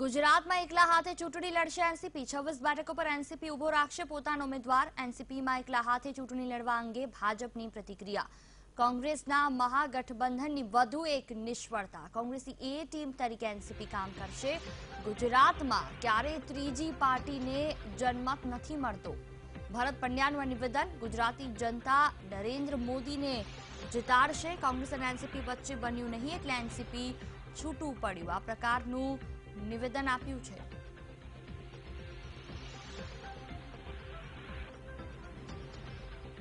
ગુજરાતમાં એકલા હાથે ચૂંટણી લડશે એનસીપી. છવ્વીસ બેઠકો પર એનસીપી ઊભો રાખશે પોતાનો ઉમેદવાર. એનસીપીમાં એકલા હાથે ચૂંટણી લડવા અંગે ભાજપની પ્રતિક્રિયા. કોંગ્રેસના મહાગઠબંધનની વધુ એક નિષ્ફળતા. કોંગ્રેસની એ ટીમ તરીકે એનસીપી કામ કરશે. ગુજરાતમાં ક્યારેય ત્રીજી પાર્ટીને જન્મક નથી મળતો. ભરત પંડ્યાનું નિવેદન ગુજરાતી જનતા નરેન્દ્ર મોદીને જીતાડશે. કોંગ્રેસ અને એનસીપી વચ્ચે બન્યું નહીં એટલે એનસીપી છૂટું પડ્યું. આ પ્રકારનું નિવેદન આપ્યું છે.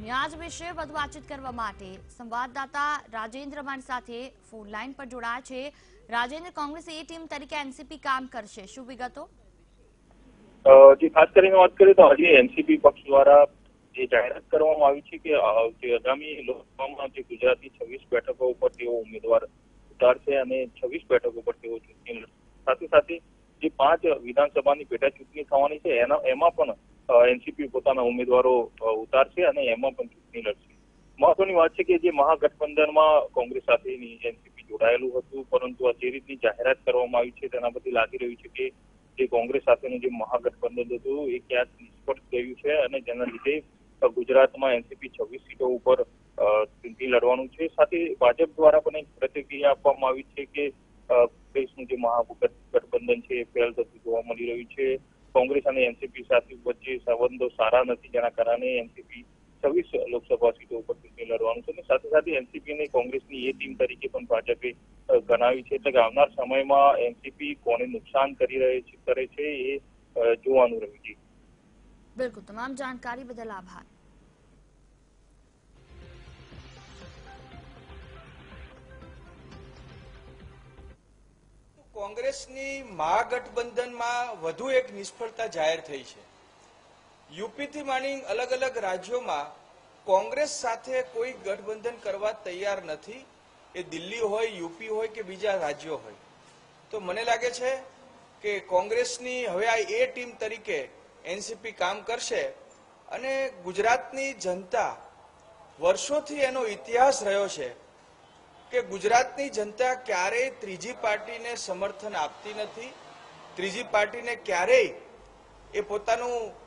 ન્યાજ વિશે વધુ વાતચીત કરવા માટે સંવાદદાતા રાજેન્દ્ર મારી સાથે ફોન લાઈન પર જોડાયા છે. રાજેન્દ્ર, કોંગ્રેસ એ ટીમ તરીકે એનસીપી કામ કરશે. શું વિગતો? ખાસ કરીને વાત કરીએ તો આજે એનસીપી પક્ષ દ્વારા જે જાહેરાત કરવામાં આવી છે કે આગામી લોકસભામાં જે ગુજરાતની છવ્વીસ બેઠકો ઉપર તેઓ ઉમેદવાર ઉતારશે અને છવ્વીસ બેઠકો ઉપર તેઓ ચૂંટણી લડશે. સાથે સાથે જે પાંચ વિધાનસભાની પેટા ચૂંટણી થવાની છે, એના, એમાં પણ એનસીપી પોતાના ઉમેદવારો ઉતારશે અને એમાં પણ ચૂંટણી લડશે. મહત્વની વાત છે કે જે મહાગઠબંધનમાં કોંગ્રેસ સાથેની એનસીપી જોડાયેલું હતું, પરંતુ આ જે રીતની જાહેરાત કરવામાં આવી છે, તેના પરથી લાગી રહ્યું છે કે જે કોંગ્રેસ સાથેનું જે મહાગઠબંધન હતું, એ ક્યાંક નિષ્ફળ ગયું છે અને જેના લીધે ગુજરાતમાં એનસીપી છવ્વીસ સીટો ઉપર ચૂંટણી લડવાનું છે. સાથે ભાજપ દ્વારા પણ એક પ્રતિક્રિયા આપવામાં આવી છે કે કોંગ્રેસનું જે મહાગઠબંધન છે એ ફેલ થતું જોવા મળી રહ્યું છે. કોંગ્રેસ અને એનસીપી સાથે વચ્ચે સંબંધો સારા નથી, જેના કારણે એનસીપી છવ્વીસ લોકસભા સીટો ઉપર ચૂંટણી લડવાનું છે. અને સાથે સાથે એનસીપી ને કોંગ્રેસની એ ટીમ તરીકે પણ ભાજપે ગણાવી છે. એટલે કે આવનાર સમયમાં એનસીપી કોને નુકસાન કરી રહે છે, કરે છે એ જોવાનું રહ્યું છે. બિલકુલ. તમામ જાણકારી બદલ આભાર. કોંગ્રેસની મહાગઠબંધનમાં વધુ એક નિષ્ફળતા જાહેર થઈ છે. યુપીથી માંડી અલગ અલગ રાજ્યોમાં કોંગ્રેસ સાથે કોઈ ગઠબંધન કરવા તૈયાર નથી. એ દિલ્હી હોય, યુપી હોય કે બીજા રાજ્યો હોય. તો મને લાગે છે કે કોંગ્રેસની હવે આ એ ટીમ તરીકે એનસીપી કામ કરશે અને ગુજરાતની જનતા વર્ષોથી એનો ઇતિહાસ રહ્યો છે કે ગુજરાતની જનતા ક્યારેય ત્રીજી પાર્ટીને સમર્થન આપતી નથી. ત્રીજી પાર્ટીને ક્યારેય એ પોતાનું